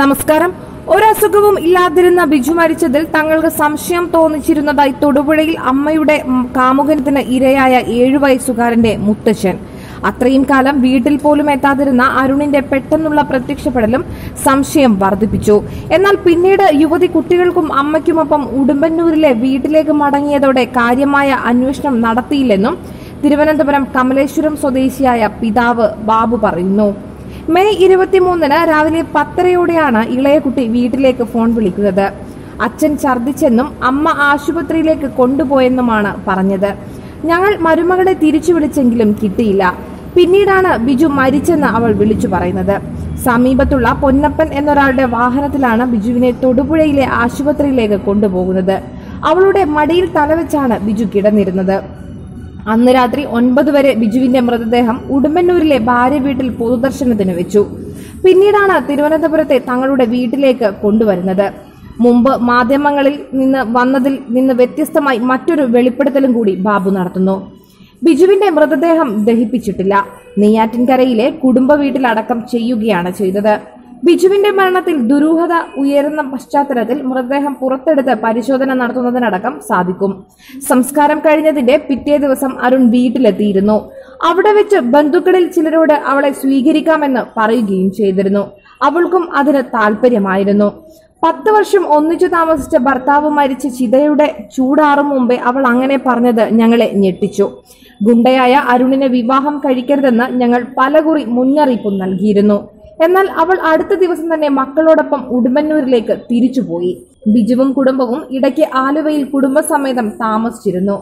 നമസ്കാരം. ഒരസുഖവും ഇല്ലാതിരുന്ന ബിജു മരിച്ചതിൽ തങ്ങൾക്ക് സംശയം തോന്നിച്ചിരുന്നതായി തൊടുപുഴയിൽ അമ്മയുടെ കാമുകനത്തിന് ഇരയായ ഏഴു വയസ്സുകാരന്റെ മുത്തച്ഛൻ. അത്രയും കാലം വീട്ടിൽ പോലും എത്താതിരുന്ന അരുണിന്റെ പെട്ടെന്നുള്ള പ്രത്യക്ഷപ്പെടലും സംശയം വർദ്ധിപ്പിച്ചു. എന്നാൽ പിന്നീട് യുവതി കുട്ടികൾക്കും അമ്മയ്ക്കുമൊപ്പം ഉടുമ്പന്നൂരിലെ വീട്ടിലേക്ക് മടങ്ങിയതോടെ കാര്യമായ അന്വേഷണം നടത്തിയില്ലെന്നും തിരുവനന്തപുരം കമലേശ്വരം സ്വദേശിയായ പിതാവ് ബാബു പറയുന്നു. മെയ് ഇരുപത്തിമൂന്നിന് രാവിലെ പത്തരയോടെയാണ് ഇളയ കുട്ടി വീട്ടിലേക്ക് ഫോൺ വിളിക്കുന്നത്. അച്ഛൻ ഛർദിച്ചെന്നും അമ്മ ആശുപത്രിയിലേക്ക് കൊണ്ടുപോയെന്നുമാണ് പറഞ്ഞത്. ഞങ്ങൾ മരുമകളെ തിരിച്ചു വിളിച്ചെങ്കിലും കിട്ടിയില്ല. പിന്നീടാണ് ബിജു മരിച്ചെന്ന് അവൾ വിളിച്ചു പറയുന്നത്. സമീപത്തുള്ള പൊന്നപ്പൻ എന്നൊരാളുടെ വാഹനത്തിലാണ് ബിജുവിനെ തൊടുപുഴയിലെ ആശുപത്രിയിലേക്ക് കൊണ്ടുപോകുന്നത്. അവളുടെ മടിയിൽ തലവെച്ചാണ് ബിജു കിടന്നിരുന്നത്. അന്ന് രാത്രി ഒൻപത് വരെ ബിജുവിന്റെ മൃതദേഹം ഉടുമ്പന്നൂരിലെ ഭാര്യ വീട്ടിൽ പൊതുദർശനത്തിന് വെച്ചു. പിന്നീടാണ് തിരുവനന്തപുരത്തെ തങ്ങളുടെ വീട്ടിലേക്ക് കൊണ്ടുവരുന്നത്. മുമ്പ് മാധ്യമങ്ങളിൽ നിന്ന് വന്നതിൽ നിന്ന് വ്യത്യസ്തമായി മറ്റൊരു വെളിപ്പെടുത്തലും കൂടി ബാബു നടത്തുന്നു. ബിജുവിന്റെ മൃതദേഹം ദഹിപ്പിച്ചിട്ടില്ല. നെയ്യാറ്റിൻകരയിലെ കുടുംബ വീട്ടിലടക്കം ചെയ്യുകയാണ് ചെയ്തത്. ബിജുവിന്റെ മരണത്തിൽ ദുരൂഹത ഉയരുന്ന പശ്ചാത്തലത്തിൽ മൃതദേഹം പുറത്തെടുത്ത് പരിശോധന നടത്തുന്നതിനടക്കം സാധിക്കും. സംസ്കാരം കഴിഞ്ഞതിന്റെ പിറ്റേ ദിവസം അരുൺ വീട്ടിലെത്തിയിരുന്നു. അവിടെ വെച്ച് ബന്ധുക്കളിൽ ചിലരോട് അവളെ സ്വീകരിക്കാമെന്ന് പറയുകയും ചെയ്തിരുന്നു. അവൾക്കും അതിന് താല്പര്യമായിരുന്നു പത്ത് വർഷം ഒന്നിച്ചു താമസിച്ച ഭർത്താവ് മരിച്ച ചിതയുടെ ചൂടാറും മുമ്പേ അവൾ അങ്ങനെ പറഞ്ഞത് ഞങ്ങളെ ഞെട്ടിച്ചു. ഗുണ്ടയായ അരുണിനെ വിവാഹം കഴിക്കരുതെന്ന് ഞങ്ങൾ പലകുറി മുന്നറിയിപ്പും നൽകിയിരുന്നു. എന്നാൽ അവൾ അടുത്ത ദിവസം തന്നെ മക്കളോടൊപ്പം ഉടുമ്പന്നൂരിലേക്ക് തിരിച്ചുപോയി. ബിജുവും കുടുംബവും ഇടയ്ക്ക് ആലുവയിൽ കുടുംബസമേതം താമസിച്ചിരുന്നു.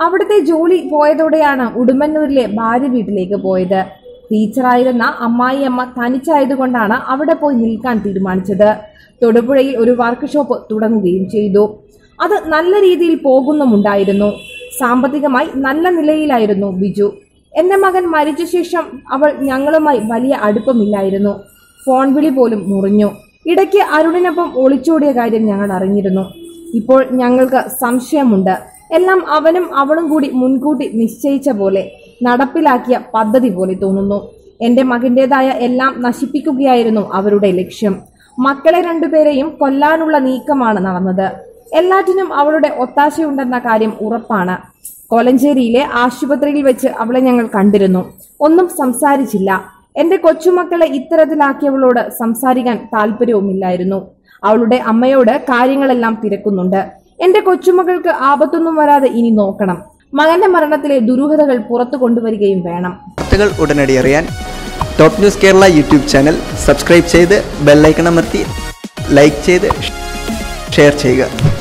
അവിടുത്തെ ജോലി പോയതോടെയാണ് ഉടുമ്പന്നൂരിലെ ഭാര്യ വീട്ടിലേക്ക് പോയത്. ടീച്ചറായിരുന്ന അമ്മായിയമ്മ തനിച്ചായതുകൊണ്ടാണ് അവിടെ പോയി നിൽക്കാൻ തീരുമാനിച്ചത്. തൊടുപുഴയിൽ ഒരു വർക്ക്ഷോപ്പ് തുടങ്ങുകയും ചെയ്തു. അത് നല്ല രീതിയിൽ പോകുന്നുമുണ്ടായിരുന്നു. സാമ്പത്തികമായി നല്ല നിലയിലായിരുന്നു ബിജു. എന്റെ മകൻ മരിച്ച ശേഷം അവൾ ഞങ്ങളുമായി വലിയ അടുപ്പമില്ലായിരുന്നു. ഫോൺ വിളി പോലും മുറിഞ്ഞു. ഇടയ്ക്ക് അരുണിനൊപ്പം ഒളിച്ചോടിയ കാര്യം ഞങ്ങൾ അറിഞ്ഞിരുന്നു. ഇപ്പോൾ ഞങ്ങൾക്ക് സംശയമുണ്ട്. എല്ലാം അവനും അവളും കൂടി മുൻകൂട്ടി നിശ്ചയിച്ച പോലെ നടപ്പിലാക്കിയ പദ്ധതി പോലെ തോന്നുന്നു. എന്റെ മകന്റേതായ എല്ലാം നശിപ്പിക്കുകയായിരുന്നു അവരുടെ ലക്ഷ്യം. മക്കളെ രണ്ടുപേരെയും കൊല്ലാനുള്ള നീക്കമാണ് നടന്നത്. എല്ലാറ്റിനും അവളുടെ ഒത്താശയുണ്ടെന്ന കാര്യം ഉറപ്പാണ്. കോലഞ്ചേരിയിലെ ആശുപത്രിയിൽ വെച്ച് അവളെ ഞങ്ങൾ കണ്ടിരുന്നു. ഒന്നും സംസാരിച്ചില്ല. എന്റെ കൊച്ചുമക്കളെ ഇത്തരത്തിലാക്കിയവളോട് സംസാരിക്കാൻ താല്പര്യവുമില്ലായിരുന്നു. അവളുടെ അമ്മയോട് കാര്യങ്ങളെല്ലാം തിരക്കുന്നുണ്ട്. എന്റെ കൊച്ചുമകൾക്ക് ആപത്തൊന്നും വരാതെ ഇനി നോക്കണം. മകന്റെ മരണത്തിലെ ദുരൂഹതകൾ പുറത്തു കൊണ്ടുവരികയും വേണം. ഉടനടി അറിയാൻ top news Kerala YouTube channel subscribe ചെയ്ത് ബെല്ലൈക്കൺ അമർത്തി ലൈക്ക് ചെയ്ത് ഷെയർ ചെയ്യുക.